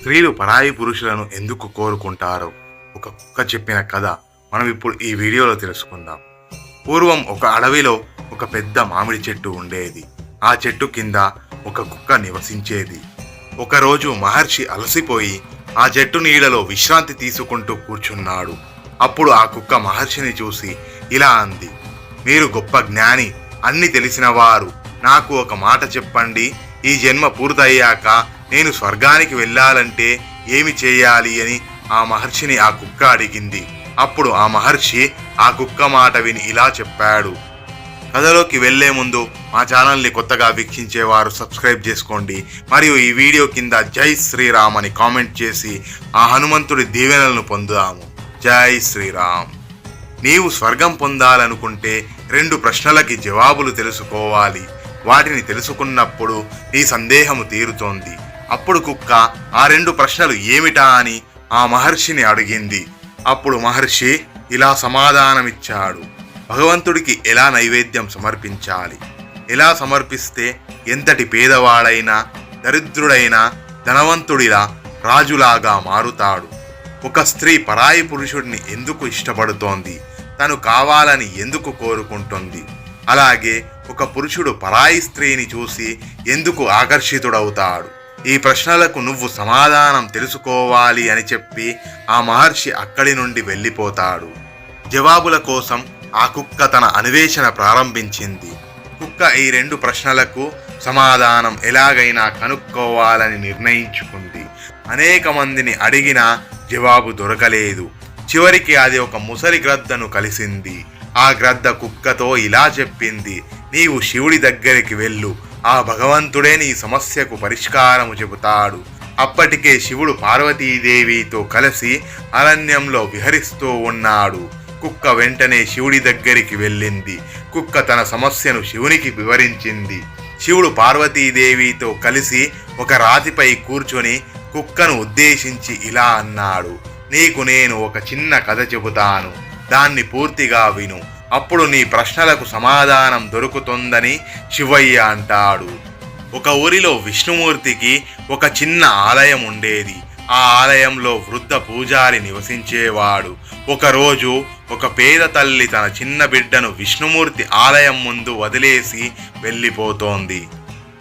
స్త్రీలు పరాయి పురుషులను ఎందుకు కోరుకుంటారో ఒక కుక్క చెప్పిన కథ మనం ఇప్పుడు ఈ వీడియోలో తెలుసుకుందాం. పూర్వం ఒక అడవిలో ఒక పెద్ద మామిడి చెట్టు ఉండేది. ఆ చెట్టు కింద ఒక కుక్క నివసించేది. ఒకరోజు మహర్షి అలసిపోయి ఆ చెట్టు నీడలో విశ్రాంతి తీసుకుంటూ కూర్చున్నాడు. అప్పుడు ఆ కుక్క మహర్షిని చూసి ఇలా అంది మీరు గొప్ప జ్ఞాని అన్ని తెలిసినవారు నాకు ఒక మాట చెప్పండి. ఈ జన్మ పూర్తయ్యాక నేను స్వర్గానికి వెళ్ళాలంటే ఏమి చేయాలి అని ఆ మహర్షిని ఆ కుక్క అడిగింది. అప్పుడు ఆ మహర్షి ఆ కుక్క మాట విని ఇలా చెప్పాడు. కథలోకి వెళ్ళే ముందు మా ఛానల్ని కొత్తగా వీక్షించేవారు సబ్స్క్రైబ్ చేసుకోండి. మరియు ఈ వీడియో కింద జై శ్రీరామ్ అని కామెంట్ చేసి ఆ హనుమంతుడి దీవెనలను పొందుదాము జై శ్రీరామ్. నీవు స్వర్గం పొందాలనుకుంటే రెండు ప్రశ్నలకి జవాబులు తెలుసుకోవాలి. వాటిని తెలుసుకున్నప్పుడు నీ సందేహము తీరుతోంది. అప్పుడు కుక్క ఆ రెండు ప్రశ్నలు ఏమిటా అని ఆ మహర్షిని అడిగింది. అప్పుడు మహర్షి ఇలా సమాధానమిచ్చాడు. భగవంతుడికి ఎలా నైవేద్యం సమర్పించాలి? ఎలా సమర్పిస్తే ఎంతటి పేదవాడైనా దరిద్రుడైనా ధనవంతుడిలా రాజులాగా మారుతాడు? ఒక స్త్రీ పరాయి పురుషుడిని ఎందుకు ఇష్టపడుతోంది? తను కావాలని ఎందుకు కోరుకుంటుంది? అలాగే ఒక పురుషుడు పరాయి స్త్రీని చూసి ఎందుకు ఆకర్షితుడవుతాడు? ఈ ప్రశ్నలకు నువ్వు సమాధానం తెలుసుకోవాలి అని చెప్పి ఆ మహర్షి అక్కడి నుండి వెళ్ళిపోతాడు. జవాబుల కోసం ఆ కుక్క తన అన్వేషణ ప్రారంభించింది. కుక్క ఈ రెండు ప్రశ్నలకు సమాధానం ఎలాగైనా కనుక్కోవాలని నిర్ణయించుకుంది. అనేక మందిని అడిగినా జవాబు దొరకలేదు. చివరికి అది ఒక ముసలి గ్రద్దను కలిసింది. ఆ గ్రద్ద కుక్కతో ఇలా చెప్పింది నీవు శివుడి దగ్గరికి వెళ్ళు. ఆ భగవంతుడే నీ సమస్యకు పరిష్కారము చెబుతాడు. అప్పటికే శివుడు పార్వతీదేవితో కలిసి అరణ్యంలో విహరిస్తూ ఉన్నాడు. కుక్క వెంటనే శివుడి దగ్గరికి వెళ్ళింది. కుక్క తన సమస్యను శివునికి వివరించింది. శివుడు పార్వతీదేవితో కలిసి ఒక రాతిపై కూర్చొని కుక్కను ఉద్దేశించి ఇలా అన్నాడు. నీకు నేను ఒక చిన్న కథ చెబుతాను. దాన్ని పూర్తిగా విను. అప్పుడు నీ ప్రశ్నలకు సమాధానం దొరుకుతుందని శివయ్య అంటాడు. ఒక ఊరిలో విష్ణుమూర్తికి ఒక చిన్న ఆలయం ఉండేది. ఆ ఆలయంలో వృద్ధ పూజారి నివసించేవాడు. ఒకరోజు ఒక పేద తల్లి తన చిన్న బిడ్డను విష్ణుమూర్తి ఆలయం ముందు వదిలేసి వెళ్ళిపోతోంది.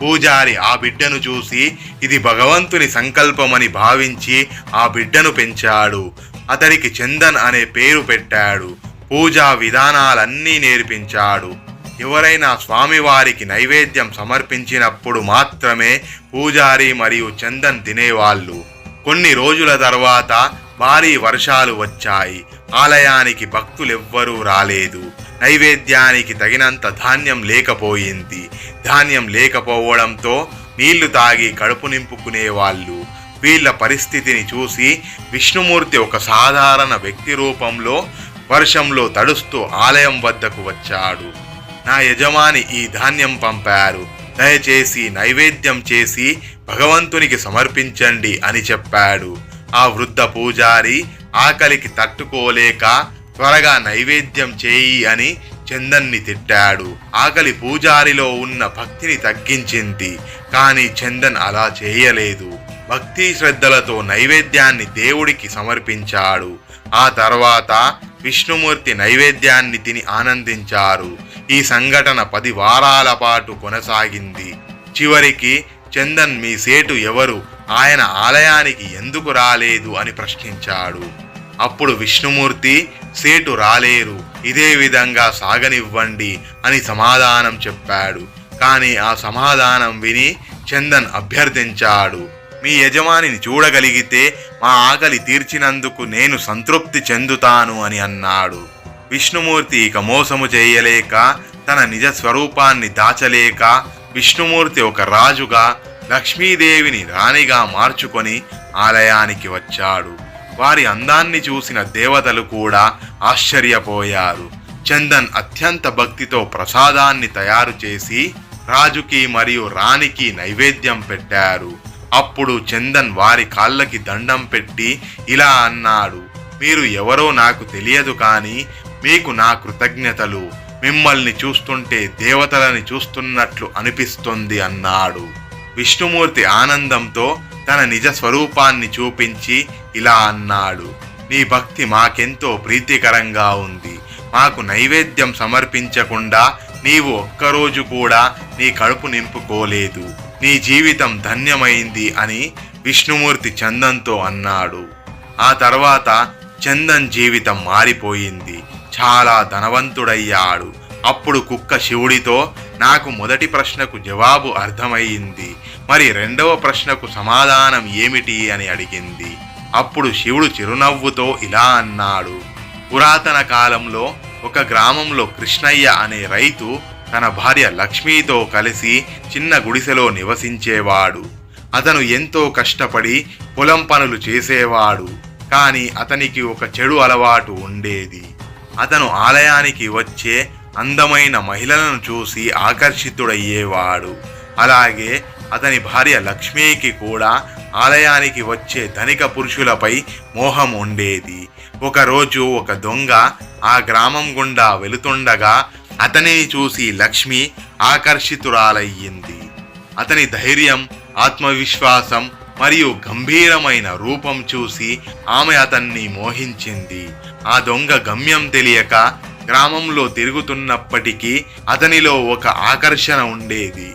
పూజారి ఆ బిడ్డను చూసి ఇది భగవంతుని సంకల్పమని భావించి ఆ బిడ్డను పెంచాడు. అతనికి చందన్ అనే పేరు పెట్టాడు. పూజా విధానాలన్నీ నేర్పించాడు. ఎవరైనా స్వామివారికి నైవేద్యం సమర్పించినప్పుడు మాత్రమే పూజారి మరియు చందన్ తినేవాళ్ళు. కొన్ని రోజుల తర్వాత భారీ వర్షాలు వచ్చాయి. ఆలయానికి భక్తులెవ్వరూ రాలేదు. నైవేద్యానికి తగినంత ధాన్యం లేకపోయింది. ధాన్యం లేకపోవడంతో నీళ్ళు తాగి కడుపు నింపుకునేవాళ్ళు వీళ్ళ పరిస్థితిని చూసి విష్ణుమూర్తి ఒక సాధారణ వ్యక్తి రూపంలో వర్షంలో తడుస్తూ ఆలయం వద్దకు వచ్చాడు. నా యజమాని ఈ ధాన్యం పంపారు. దయచేసి నైవేద్యం చేసి భగవంతునికి సమర్పించండి అని చెప్పాడు. ఆ వృద్ధ పూజారి ఆకలికి తట్టుకోలేక త్వరగా నైవేద్యం చేయి అని చందన్ని తిట్టాడు. ఆకలి పూజారిలో ఉన్న భక్తిని తగ్గించింది. కానీ చందన్ అలా చేయలేదు. భక్తి శ్రద్ధలతో నైవేద్యాన్ని దేవుడికి సమర్పించాడు. ఆ తర్వాత విష్ణుమూర్తి నైవేద్యాన్ని తిని ఆనందించారు. ఈ సంఘటన పది వారాల పాటు కొనసాగింది. చివరికి చందన్ మీ సేటు ఎవరు? ఆయన ఆలయానికి ఎందుకు రాలేదు? అని ప్రశ్నించాడు. అప్పుడు విష్ణుమూర్తి సేటు రాలేరు. ఇదే విధంగా సాగనివ్వండి అని సమాధానం చెప్పాడు. కానీ ఆ సమాధానం విని చందన్ అభ్యర్థించాడు. మీ యజమానిని చూడగలిగితే మా ఆకలి తీర్చినందుకు నేను సంతృప్తి చెందుతాను అని అన్నాడు. విష్ణుమూర్తి ఇక మోసము చేయలేక తన నిజ స్వరూపాన్ని దాచలేక విష్ణుమూర్తి ఒక రాజుగా లక్ష్మీదేవిని రాణిగా మార్చుకొని ఆలయానికి వచ్చాడు. వారి అందాన్ని చూసిన దేవతలు కూడా ఆశ్చర్యపోయారు. చందన్ అత్యంత భక్తితో ప్రసాదాన్ని తయారు చేసి రాజుకి మరియు రాణికి నైవేద్యం పెట్టారు. అప్పుడు చందన్ వారి కాళ్ళకి దండం పెట్టి ఇలా అన్నాడు. మీరు ఎవరో నాకు తెలియదు కానీ మీకు నా కృతజ్ఞతలు. మిమ్మల్ని చూస్తుంటే దేవతలని చూస్తున్నట్లు అనిపిస్తుంది అన్నాడు. విష్ణుమూర్తి ఆనందంతో తన నిజ స్వరూపాన్ని చూపించి ఇలా అన్నాడు. నీ భక్తి మాకెంతో ప్రీతికరంగా ఉంది. మాకు నైవేద్యం సమర్పించకుండా నీవు ఒక్కరోజు కూడా నీ కడుపు నింపుకోలేదు. నీ జీవితం ధన్యమైంది అని విష్ణుమూర్తి చందంతో అన్నాడు. ఆ తర్వాత చందన్ జీవితం మారిపోయింది. చాలా ధనవంతుడయ్యాడు. అప్పుడు కుక్క శివుడితో నాకు మొదటి ప్రశ్నకు జవాబు అర్థమయ్యింది మరి రెండవ ప్రశ్నకు సమాధానం ఏమిటి అని అడిగింది. అప్పుడు శివుడు చిరునవ్వుతో ఇలా అన్నాడు. పురాతన కాలంలో ఒక గ్రామంలో కృష్ణయ్య అనే రైతు తన భార్య లక్ష్మితో కలిసి చిన్న గుడిసెలో నివసించేవాడు. అతను ఎంతో కష్టపడి పొలం పనులు చేసేవాడు. కానీ అతనికి ఒక చెడు అలవాటు ఉండేది. అతను ఆలయానికి వచ్చే అందమైన మహిళలను చూసి ఆకర్షితుడయ్యేవాడు. అలాగే అతని భార్య లక్ష్మీకి కూడా ఆలయానికి వచ్చే ధనిక పురుషులపై మోహం ఉండేది. ఒకరోజు ఒక దొంగ ఆ గ్రామం గుండా వెళుతుండగా అతనిని చూసి లక్ష్మి ఆకర్షితురాలయ్యింది. అతని ధైర్యం ఆత్మవిశ్వాసం మరియు గంభీరమైన రూపం చూసి ఆమె అతన్ని మోహించింది. ఆ దొంగ గమ్యం తెలియక గ్రామంలో తిరుగుతున్నప్పటికీ అతనిలో ఒక ఆకర్షణ ఉండేది.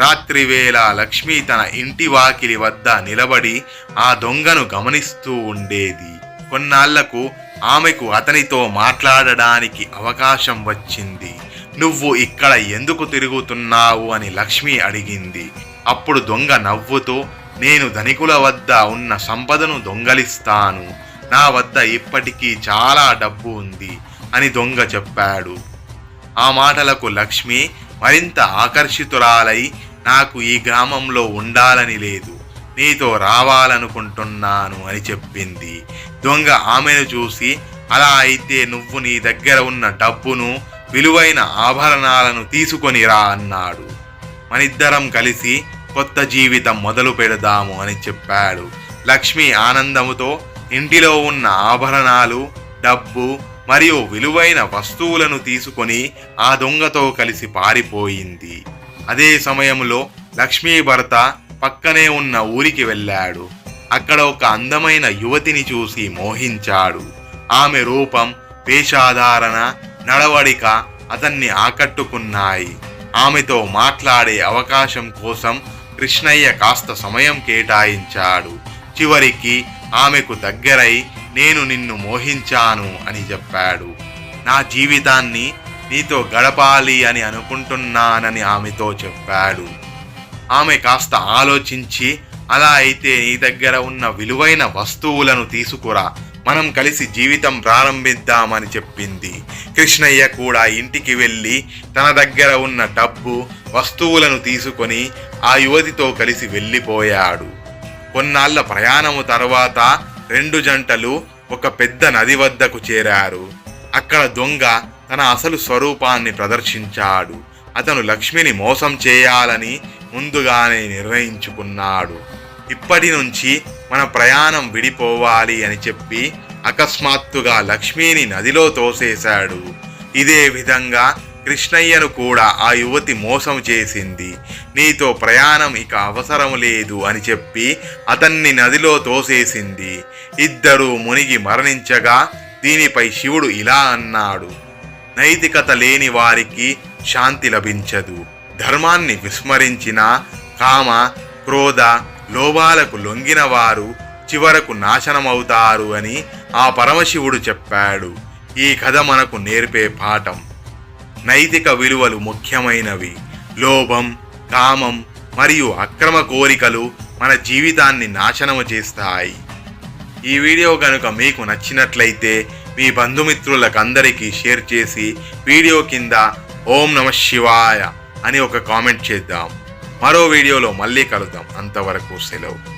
రాత్రివేళ లక్ష్మి తన ఇంటి వాకిలి వద్ద నిలబడి ఆ దొంగను గమనిస్తూ ఉండేది. కొన్నాళ్ళకు ఆమెకు అతనితో మాట్లాడడానికి అవకాశం వచ్చింది. నువ్వు ఇక్కడ ఎందుకు తిరుగుతున్నావు? అని లక్ష్మి అడిగింది. అప్పుడు దొంగ నవ్వుతూ నేను ధనికుల వద్ద ఉన్న సంపదను దొంగలిస్తాను. నా వద్ద ఇప్పటికీ చాలా డబ్బు ఉంది అని దొంగ చెప్పాడు. ఆ మాటలకు లక్ష్మి మరింత ఆకర్షితురాలై నాకు ఈ గ్రామంలో ఉండాలని లేదు. నీతో రావాలనుకుంటున్నాను అని చెప్పింది. దొంగ ఆమెను చూసి అలా అయితే నువ్వు నీ దగ్గర ఉన్న డబ్బును విలువైన ఆభరణాలను తీసుకొని రా అన్నాడు. మనిద్దరం కలిసి కొత్త జీవితం మొదలు పెడదాము అని చెప్పాడు. లక్ష్మి ఆనందముతో ఇంటిలో ఉన్న ఆభరణాలు డబ్బు మరియు విలువైన వస్తువులను తీసుకొని ఆ దొంగతో కలిసి పారిపోయింది. అదే సమయంలో లక్ష్మీ భర్త పక్కనే ఉన్న ఊరికి వెళ్ళాడు. అక్కడ ఒక అందమైన యువతిని చూసి మోహించాడు. ఆమె రూపం వేషాధారణ నడవడిక అతన్ని ఆకట్టుకున్నాయి. ఆమెతో మాట్లాడే అవకాశం కోసం కృష్ణయ్య కాస్త సమయం కేటాయించాడు. చివరికి ఆమెకు దగ్గరై నేను నిన్ను మోహించాను అని చెప్పాడు. నా జీవితాన్ని నీతో గడపాలి అని అనుకుంటున్నానని ఆమెతో చెప్పాడు. ఆమె కాస్త ఆలోచించి అలా అయితే నీ దగ్గర ఉన్న విలువైన వస్తువులను తీసుకురా. మనం కలిసి జీవితం ప్రారంభిద్దామని చెప్పింది. కృష్ణయ్య కూడా ఇంటికి వెళ్ళి తన దగ్గర ఉన్న డబ్బు వస్తువులను తీసుకొని ఆ యువతితో కలిసి వెళ్ళిపోయాడు. కొన్నాళ్ళ ప్రయాణము తర్వాత రెండు జంటలు ఒక పెద్ద నది వద్దకు చేరారు. అక్కడ దొంగ తన అసలు స్వరూపాన్ని ప్రదర్శించాడు. అతను లక్ష్మిని మోసం చేయాలని ముందుగానే నిర్ణయించుకున్నాడు. ఇప్పటి నుంచి మన ప్రయాణం విడిపోవాలి అని చెప్పి అకస్మాత్తుగా లక్ష్మిని నదిలో తోసేశాడు. ఇదే విధంగా కృష్ణయ్యను కూడా ఆ యువతి మోసం చేసింది. నీతో ప్రయాణం ఇక అవసరం లేదు అని చెప్పి అతన్ని నదిలో తోసేసింది. ఇద్దరూ మునిగి మరణించగా దీనిపై శివుడు ఇలా అన్నాడు. నైతికత లేని వారికి శాంతి లభించదు. ధర్మాన్ని విస్మరించిన కామ క్రోధ లోభాలకు లొంగిన వారు చివరకు నాశనమవుతారు అని ఆ పరమశివుడు చెప్పాడు. ఈ కథ మనకు నేర్పే పాఠం. నైతిక విలువలు ముఖ్యమైనవి. లోభం కామం మరియు అక్రమ కోరికలు మన జీవితాన్ని నాశనము చేస్తాయి. ఈ వీడియో కనుక మీకు నచ్చినట్లయితే మీ బంధుమిత్రులకు అందరికీ షేర్ చేసి వీడియో కింద ఓం నమ శివాయ అని ఒక కామెంట్ చేద్దాం. మరో వీడియోలో మళ్ళీ కలుద్దాం. అంతవరకు సెలవు.